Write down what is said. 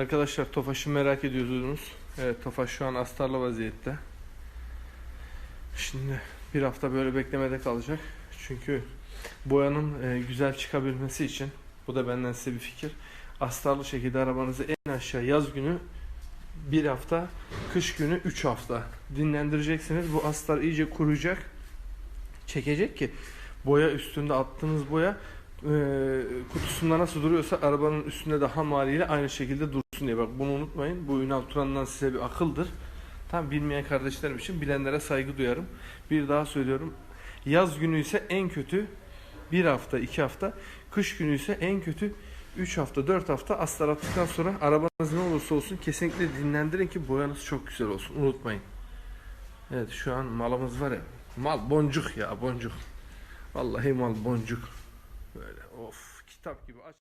Arkadaşlar Tofaş'ı merak ediyordunuz. Evet Tofaş şu an astarlı vaziyette. Şimdi bir hafta böyle beklemede kalacak. Çünkü boyanın e, güzel çıkabilmesi için bu da benden size bir fikir. Astarlı şekilde arabanızı en aşağı yaz günü bir hafta, kış günü 3 hafta dinlendireceksiniz. Bu astar iyice kuruyacak. Çekecek ki boya üstünde attığınız boya e, kutusunda nasıl duruyorsa arabanın üstünde de ham aynı şekilde dursun diye. Bak bunu unutmayın. Bu Ünal Turan'dan size bir akıldır. Tam bilmeyen kardeşlerim için bilenlere saygı duyarım. Bir daha söylüyorum. Yaz günü ise en kötü bir hafta, iki hafta. Kış günü ise en kötü 3 hafta, 4 hafta astar attıktan sonra arabanız ne olursa olsun kesinlikle dinlendirin ki boyanız çok güzel olsun. Unutmayın. Evet şu an malımız var ya. Mal boncuk ya boncuk. Vallahi mal boncuk. Böyle of kitap gibi aç.